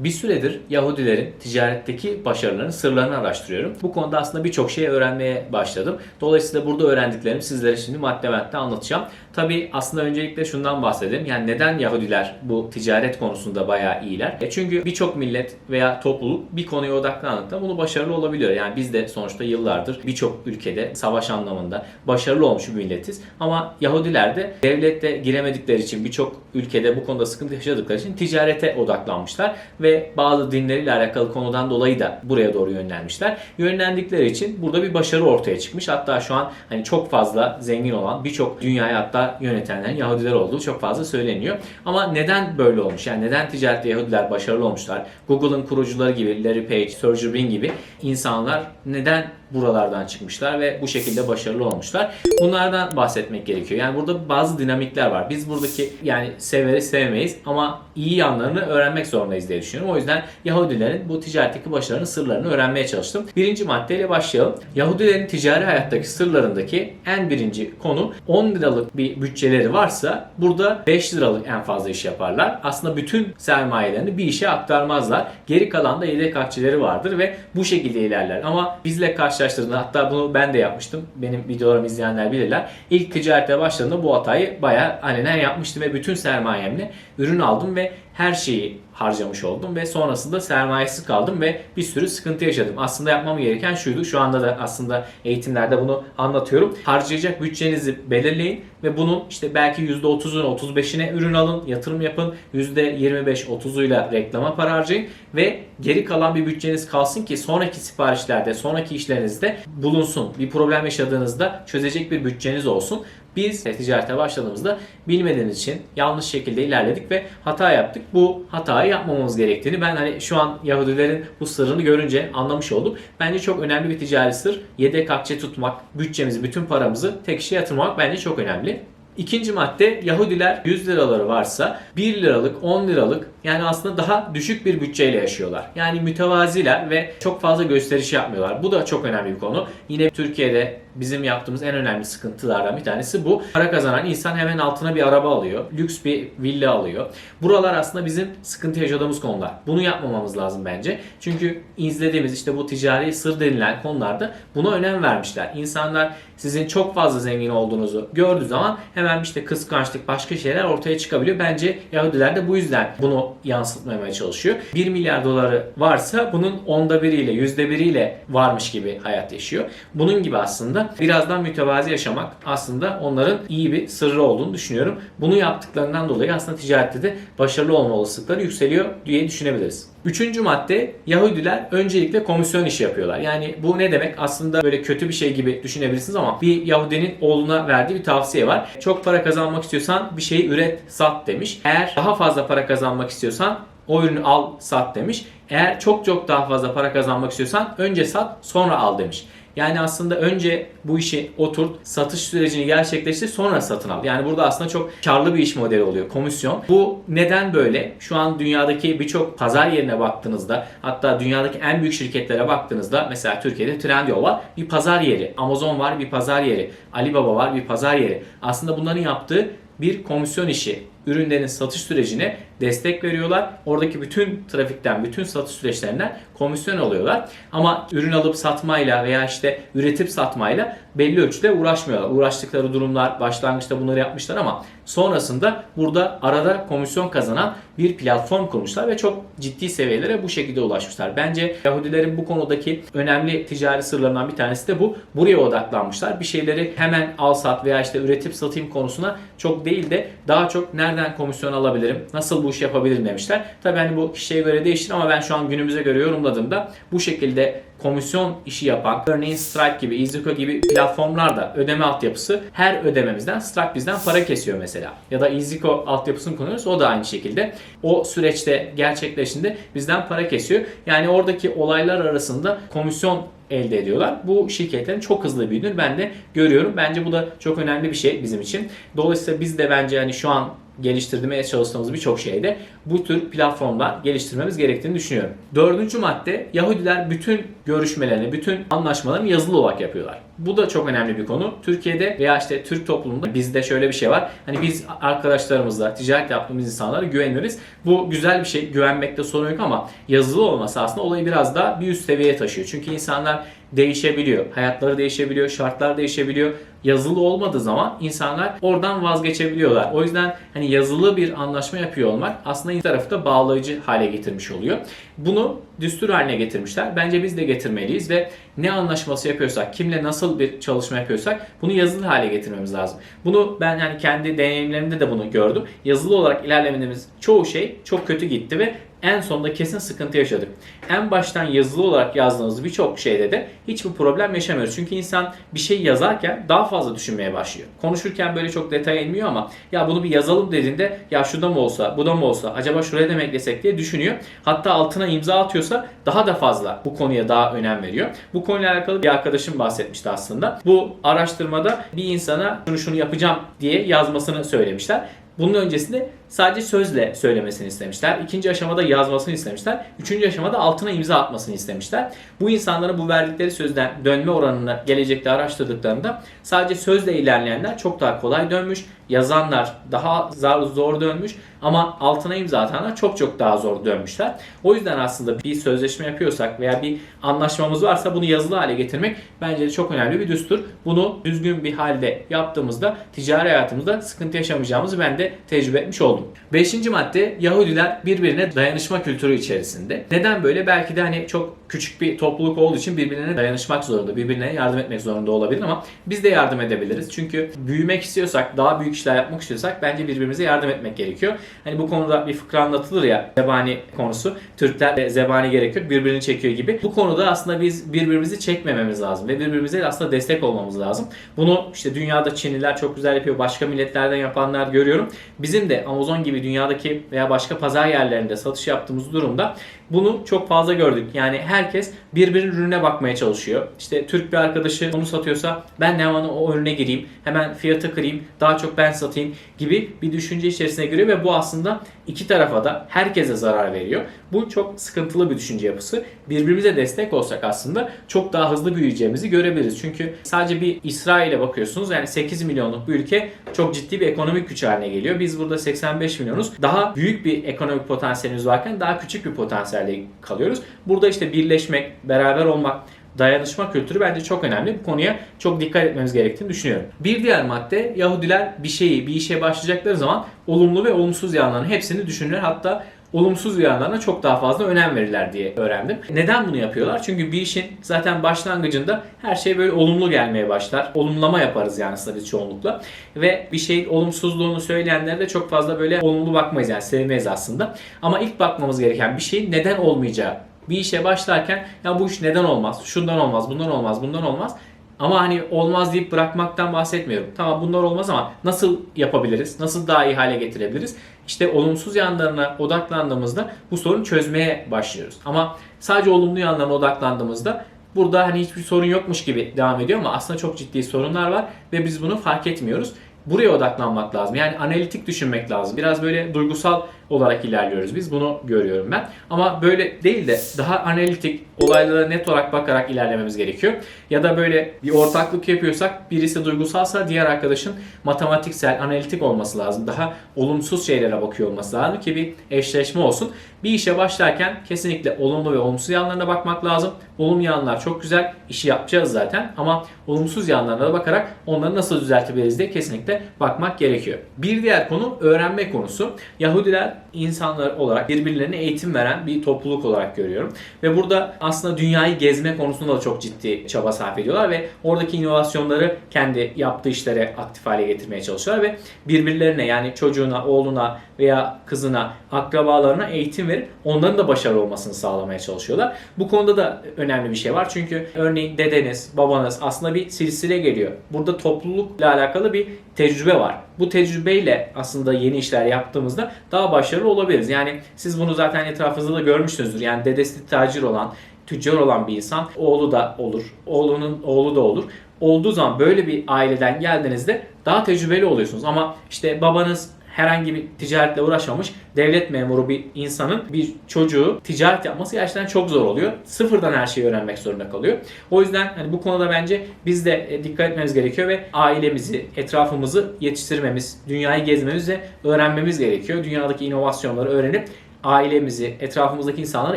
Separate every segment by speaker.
Speaker 1: Bir süredir Yahudilerin ticaretteki başarılarının sırlarını araştırıyorum. Bu konuda aslında birçok şey öğrenmeye başladım. Dolayısıyla burada öğrendiklerimi sizlere şimdi madde madde anlatacağım. Tabi aslında öncelikle şundan bahsedelim. Yani neden Yahudiler bu ticaret konusunda bayağı iyiler? E çünkü birçok millet veya topluluk bir konuya odaklandıkta bunu başarılı olabiliyor. Yani biz de sonuçta yıllardır birçok ülkede savaş anlamında başarılı olmuş bir milletiz. Ama Yahudiler de devlette giremedikleri için birçok ülkede bu konuda sıkıntı yaşadıkları için ticarete odaklanmışlar ve bazı dinleriyle alakalı konudan dolayı da buraya doğru yönlenmişler. Yönlendikleri için burada bir başarı ortaya çıkmış. Hatta şu an hani çok fazla zengin olan birçok dünyayı hatta yönetenlerin Yahudiler olduğu çok fazla söyleniyor. Ama neden böyle olmuş? Yani neden ticarette Yahudiler başarılı olmuşlar? Google'ın kurucuları gibi Larry Page, Sergey Brin gibi insanlar neden buralardan çıkmışlar ve bu şekilde başarılı olmuşlar. Bunlardan bahsetmek gerekiyor. Yani burada bazı dinamikler var. Biz buradaki yani severiz sevmeyiz ama iyi yanlarını öğrenmek zorundayız diye düşünüyorum. O yüzden Yahudilerin bu ticaretteki başarının sırlarını öğrenmeye çalıştım. Birinci maddeyle başlayalım. Yahudilerin ticari hayattaki sırlarındaki en birinci konu 10 liralık bir bütçeleri varsa burada 5 liralık en fazla iş yaparlar. Aslında bütün sermayelerini bir işe aktarmazlar. Geri kalan da yedek akçeleri vardır ve bu şekilde ilerler. Ama bizle karşılaştırdığında hatta bunu ben de yapmıştım. Benim videolarımı izleyenler bilirler. İlk ticarete başladığımda bu hatayı bayağı alenen yapmıştım ve bütün sermayemle ürün aldım ve her şeyi harcamış oldum ve sonrasında sermayesiz kaldım ve bir sürü sıkıntı yaşadım. Aslında yapmam gereken şuydu. Şu anda da aslında eğitimlerde bunu anlatıyorum. Harcayacak bütçenizi belirleyin ve bunun işte belki %30'unu 35'ine ürün alın, yatırım yapın. %25-30'uyla reklama para harcayın ve geri kalan bir bütçeniz kalsın ki sonraki siparişlerde, sonraki işlerinizde bulunsun. Bir problem yaşadığınızda çözecek bir bütçeniz olsun. Biz ticarete başladığımızda bilmediğimiz için yanlış şekilde ilerledik ve hata yaptık. Bu hatayı yapmamamız gerektiğini ben hani şu an Yahudilerin bu sırrını görünce anlamış oldum. Bence çok önemli bir ticari sır. Yedek akçe tutmak, bütçemizi, bütün paramızı tek işe yatırmak bence çok önemli. İkinci madde Yahudiler 100 liraları varsa 1 liralık 10 liralık yani aslında daha düşük bir bütçeyle yaşıyorlar. Yani mütevaziler ve çok fazla gösteriş yapmıyorlar. Bu da çok önemli bir konu. Yine Türkiye'de bizim yaptığımız en önemli sıkıntılardan bir tanesi bu. Para kazanan insan hemen altına bir araba alıyor. Lüks bir villa alıyor. Buralar aslında bizim sıkıntı yaşadığımız konular. Bunu yapmamamız lazım bence. Çünkü izlediğimiz işte bu ticari sır denilen konularda buna önem vermişler. İnsanlar sizin çok fazla zengin olduğunuzu gördüğü zaman hemen işte kıskançlık başka şeyler ortaya çıkabiliyor. Bence Yahudiler de bu yüzden bunu yansıtmamaya çalışıyor. 1 milyar doları varsa bunun onda biriyle, yüzde biriyle varmış gibi hayat yaşıyor. Bunun gibi aslında birazdan mütevazi yaşamak aslında onların iyi bir sırrı olduğunu düşünüyorum. Bunu yaptıklarından dolayı aslında ticarette de başarılı olma olasılıkları yükseliyor diye düşünebiliriz. Üçüncü madde Yahudiler öncelikle komisyon işi yapıyorlar. Yani bu ne demek? Aslında böyle kötü bir şey gibi düşünebilirsiniz ama bir Yahudinin oğluna verdiği bir tavsiye var. Çok para kazanmak istiyorsan bir şeyi üret, sat demiş. Eğer daha fazla para kazanmak istiyorsan o ürünü al, sat demiş. Eğer çok çok daha fazla para kazanmak istiyorsan önce sat, sonra al demiş. Yani aslında önce bu işi oturt, satış sürecini gerçekleştir, sonra satın al. Yani burada aslında çok karlı bir iş modeli oluyor komisyon. Bu neden böyle? Şu an dünyadaki birçok pazar yerine baktığınızda, hatta dünyadaki en büyük şirketlere baktığınızda mesela Türkiye'de Trendyol var, bir pazar yeri. Amazon var, bir pazar yeri. Alibaba var, bir pazar yeri. Aslında bunların yaptığı bir komisyon işi ürünlerin satış sürecine destek veriyorlar. Oradaki bütün trafikten, bütün satış süreçlerinden komisyon alıyorlar. Ama ürün alıp satmayla veya işte üretip satmayla belli ölçüde uğraşmıyorlar. Uğraştıkları durumlar başlangıçta bunları yapmışlar ama sonrasında burada arada komisyon kazanan bir platform kurmuşlar ve çok ciddi seviyelere bu şekilde ulaşmışlar. Bence Yahudilerin bu konudaki önemli ticari sırlarından bir tanesi de bu. Buraya odaklanmışlar. Bir şeyleri hemen al sat veya işte üretip satayım konusuna çok değil de daha çok nereden komisyon alabilirim, nasıl bu işi yapabilirim demişler. Tabii hani bu kişiye göre değişir ama ben şu an günümüze göre yorumladığımda bu şekilde komisyon işi yapan, örneğin Stripe gibi, EasyCo gibi platformlarda ödeme altyapısı her ödememizden Stripe bizden para kesiyor mesela. Ya da EasyCo altyapısını kullanıyoruz o da aynı şekilde. O süreçte gerçekleştiğinde bizden para kesiyor. Yani oradaki olaylar arasında komisyon elde ediyorlar. Bu şirketlerin çok hızlı büyüdüğünü ben de görüyorum. Bence bu da çok önemli bir şey bizim için. Dolayısıyla biz de bence hani şu an geliştirmeye çalıştığımız birçok şeyde bu tür platformlar geliştirmemiz gerektiğini düşünüyorum. Dördüncü madde Yahudiler bütün görüşmelerini, bütün anlaşmalarını yazılı olarak yapıyorlar. Bu da çok önemli bir konu. Türkiye'de veya işte Türk toplumunda bizde şöyle bir şey var. Hani biz arkadaşlarımızla ticaret yaptığımız insanlara güveniriz. Bu güzel bir şey. Güvenmekte sorun yok ama yazılı olması aslında olayı biraz daha bir üst seviyeye taşıyor. Çünkü insanlar değişebiliyor. Hayatları değişebiliyor, şartlar değişebiliyor. Yazılı olmadığı zaman insanlar oradan vazgeçebiliyorlar. O yüzden hani yazılı bir anlaşma yapıyor olmak aslında tarafı da bağlayıcı hale getirmiş oluyor. Bunu düstur haline getirmişler. Bence biz de getirmeliyiz ve ne anlaşması yapıyorsak, kimle nasıl bir çalışma yapıyorsak bunu yazılı hale getirmemiz lazım. Bunu ben yani kendi deneyimlerimde de bunu gördüm. Yazılı olarak ilerlemediğimiz çoğu şey çok kötü gitti ve en sonunda kesin sıkıntı yaşadık. En baştan yazılı olarak yazdığımız birçok şeyde de hiçbir problem yaşamıyoruz. Çünkü insan bir şey yazarken daha fazla düşünmeye başlıyor. Konuşurken böyle çok detaya inmiyor ama ya bunu bir yazalım dediğinde ya şu mı olsa, bu da mı olsa, acaba şuraya da mı eklesek diye düşünüyor. Hatta altına imza atıyorsa daha da fazla bu konuya daha önem veriyor. Bu konuyla alakalı bir arkadaşım bahsetmişti aslında. Bu araştırmada bir insana şunu şunu yapacağım diye yazmasını söylemişler. Bunun öncesinde sadece sözle söylemesini istemişler. İkinci aşamada yazmasını istemişler. Üçüncü aşamada altına imza atmasını istemişler. Bu insanların bu verdikleri sözden dönme oranını gelecekte araştırdıklarında sadece sözle ilerleyenler çok daha kolay dönmüş. Yazanlar daha zor dönmüş ama altına imza atanlar çok çok daha zor dönmüşler. O yüzden aslında bir sözleşme yapıyorsak veya bir anlaşmamız varsa bunu yazılı hale getirmek bence de çok önemli bir düstur. Bunu düzgün bir halde yaptığımızda ticari hayatımızda sıkıntı yaşamayacağımızı ben de tecrübe etmiş oldum. Beşinci madde Yahudiler birbirine dayanışma kültürü içerisinde. Neden böyle? Belki de hani çok küçük bir topluluk olduğu için birbirine dayanışmak zorunda, birbirine yardım etmek zorunda olabilir ama biz de yardım edebiliriz. Çünkü büyümek istiyorsak, daha büyük işler yapmak istiyorsak bence birbirimize yardım etmek gerekiyor. Hani bu konuda bir fıkra anlatılır ya zebani konusu. Türkler zebani gerekiyor, birbirini çekiyor gibi. Bu konuda aslında biz birbirimizi çekmememiz lazım ve birbirimize aslında destek olmamız lazım. Bunu işte dünyada Çinliler çok güzel yapıyor, başka milletlerden yapanlar görüyorum. Bizim de Amazon gibi dünyadaki veya başka pazar yerlerinde satış yaptığımız durumda bunu çok fazla gördük. Yani herkes birbirinin ürüne bakmaya çalışıyor. İşte Türk bir arkadaşı onu satıyorsa ben de hemen o ürüne gireyim. Hemen fiyatı kırayım. Daha çok ben satayım gibi bir düşünce içerisine giriyor ve bu aslında iki tarafa da herkese zarar veriyor. Bu çok sıkıntılı bir düşünce yapısı. Birbirimize destek olsak aslında çok daha hızlı büyüyeceğimizi görebiliriz. Çünkü sadece bir İsrail'e bakıyorsunuz. Yani 8 milyonluk bir ülke çok ciddi bir ekonomik güç haline geliyor. Biz burada 85 milyonuz. Daha büyük bir ekonomik potansiyelimiz varken daha küçük bir potansiyelde kalıyoruz. Burada işte birleşmek, beraber olmak, dayanışma kültürü bence çok önemli. Bu konuya çok dikkat etmemiz gerektiğini düşünüyorum. Bir diğer madde Yahudiler bir şeyi, bir işe başlayacakları zaman olumlu ve olumsuz yanlarını hepsini düşünürler. Hatta olumsuz yanlarına çok daha fazla önem verirler diye öğrendim. Neden bunu yapıyorlar? Çünkü bir işin zaten başlangıcında her şey böyle olumlu gelmeye başlar. Olumlama yaparız yani aslında biz çoğunlukla. Ve bir şey olumsuzluğunu söyleyenlere de çok fazla böyle olumlu bakmayız yani sevmeyiz aslında. Ama ilk bakmamız gereken bir şeyin neden olmayacağı bir işe başlarken ya bu iş neden olmaz, şundan olmaz, bundan olmaz, bundan olmaz. Ama hani olmaz deyip bırakmaktan bahsetmiyorum. Tamam bunlar olmaz ama nasıl yapabiliriz? Nasıl daha iyi hale getirebiliriz? İşte olumsuz yanlarına odaklandığımızda bu sorunu çözmeye başlıyoruz. Ama sadece olumlu yanlarına odaklandığımızda burada hani hiçbir sorun yokmuş gibi devam ediyor ama aslında çok ciddi sorunlar var ve biz bunu fark etmiyoruz. Buraya odaklanmak lazım. Yani analitik düşünmek lazım. Biraz böyle duygusal olarak ilerliyoruz biz. Bunu görüyorum ben. Ama böyle değil de daha analitik, olaylara net olarak bakarak ilerlememiz gerekiyor. Ya da böyle bir ortaklık yapıyorsak birisi duygusalsa diğer arkadaşın matematiksel, analitik olması lazım. Daha olumsuz şeylere bakıyor olması lazım ki bir eşleşme olsun. Bir işe başlarken kesinlikle olumlu ve olumsuz yanlarına bakmak lazım. Olumlu yanlar çok güzel, işi yapacağız zaten ama olumsuz yanlarına da bakarak onları nasıl düzeltebiliriz diye kesinlikle bakmak gerekiyor. Bir diğer konu öğrenme konusu. Yahudiler insanlar olarak birbirlerine eğitim veren bir topluluk olarak görüyorum. Ve burada aslında dünyayı gezme konusunda da çok ciddi çaba sarf ediyorlar ve oradaki inovasyonları kendi yaptığı işlere aktif hale getirmeye çalışıyorlar ve birbirlerine yani çocuğuna, oğluna veya kızına, akrabalarına eğitim verip onların da başarılı olmasını sağlamaya çalışıyorlar. Bu konuda da önemli bir şey var. Çünkü örneğin dedeniz, babanız aslında bir silsile geliyor. Burada toplulukla alakalı bir tecrübe var. Bu tecrübeyle aslında yeni işler yaptığımızda daha başarılı olabiliriz. Yani siz bunu zaten etrafınızda da görmüşsünüzdür. Yani dedesi tacir olan, tüccar olan bir insan oğlu da olur. Oğlunun oğlu da olur. Olduğu zaman böyle bir aileden geldiğinizde daha tecrübeli oluyorsunuz. Ama işte babanız herhangi bir ticaretle uğraşmamış devlet memuru bir insanın bir çocuğu ticaret yapması gerçekten çok zor oluyor. Sıfırdan her şeyi öğrenmek zorunda kalıyor. O yüzden hani bu konuda bence biz de e, dikkat etmemiz gerekiyor ve ailemizi, etrafımızı yetiştirmemiz, dünyayı gezmemiz ve öğrenmemiz gerekiyor. Dünyadaki inovasyonları öğrenip ailemizi, etrafımızdaki insanları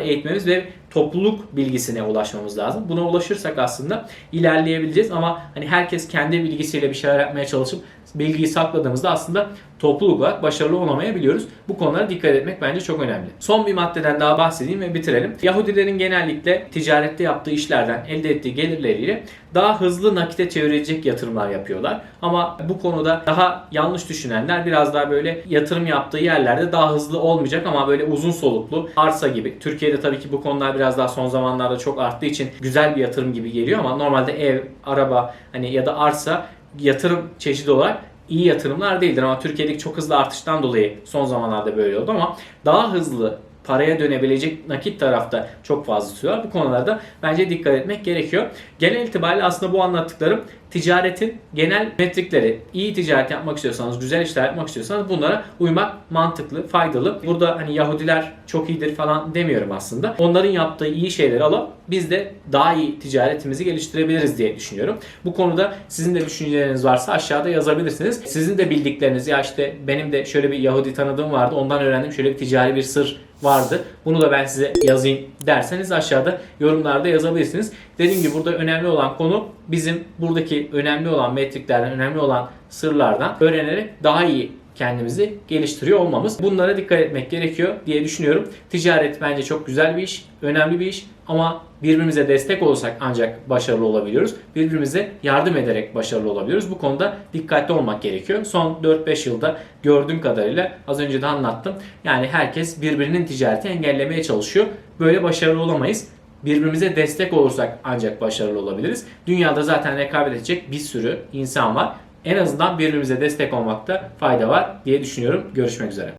Speaker 1: eğitmemiz ve topluluk bilgisine ulaşmamız lazım. Buna ulaşırsak aslında ilerleyebileceğiz ama hani herkes kendi bilgisiyle bir şeyler yapmaya çalışıp bilgiyi sakladığımızda aslında topluluk olarak başarılı olamayabiliyoruz. Bu konulara dikkat etmek bence çok önemli. Son bir maddeden daha bahsedeyim ve bitirelim. Yahudilerin genellikle ticarette yaptığı işlerden elde ettiği gelirleriyle daha hızlı nakite çevirecek yatırımlar yapıyorlar. Ama bu konuda daha yanlış düşünenler biraz daha böyle yatırım yaptığı yerlerde daha hızlı olmayacak ama böyle uzun soluklu arsa gibi. Türkiye'de tabii ki bu konular biraz daha son zamanlarda çok arttığı için güzel bir yatırım gibi geliyor ama normalde ev, araba hani ya da arsa yatırım çeşidi olarak iyi yatırımlar değildir ama Türkiye'deki çok hızlı artıştan dolayı son zamanlarda böyle oldu ama daha hızlı paraya dönebilecek nakit tarafta çok fazla tutuyor. Bu konularda bence dikkat etmek gerekiyor. Genel itibariyle aslında bu anlattıklarım ticaretin genel metrikleri. İyi ticaret yapmak istiyorsanız, güzel işler yapmak istiyorsanız bunlara uymak mantıklı, faydalı. Burada hani Yahudiler çok iyidir falan demiyorum aslında. Onların yaptığı iyi şeyleri alıp biz de daha iyi ticaretimizi geliştirebiliriz diye düşünüyorum. Bu konuda sizin de düşünceleriniz varsa aşağıda yazabilirsiniz. Sizin de bildikleriniz ya işte benim de şöyle bir Yahudi tanıdığım vardı. Ondan öğrendim şöyle bir ticari bir sır vardı. Bunu da ben size yazayım derseniz aşağıda yorumlarda yazabilirsiniz. Dediğim gibi burada önemli olan konu bizim buradaki önemli olan metriklerden, önemli olan sırlardan öğrenerek daha iyi kendimizi geliştiriyor olmamız. Bunlara dikkat etmek gerekiyor diye düşünüyorum. Ticaret bence çok güzel bir iş, önemli bir iş ama birbirimize destek olursak ancak başarılı olabiliyoruz. Birbirimize yardım ederek başarılı olabiliyoruz. Bu konuda dikkatli olmak gerekiyor. Son 4-5 yılda gördüğüm kadarıyla az önce de anlattım. Yani herkes birbirinin ticareti engellemeye çalışıyor. Böyle başarılı olamayız. Birbirimize destek olursak ancak başarılı olabiliriz. Dünyada zaten rekabet edecek bir sürü insan var. En azından birbirimize destek olmakta fayda var diye düşünüyorum. Görüşmek üzere.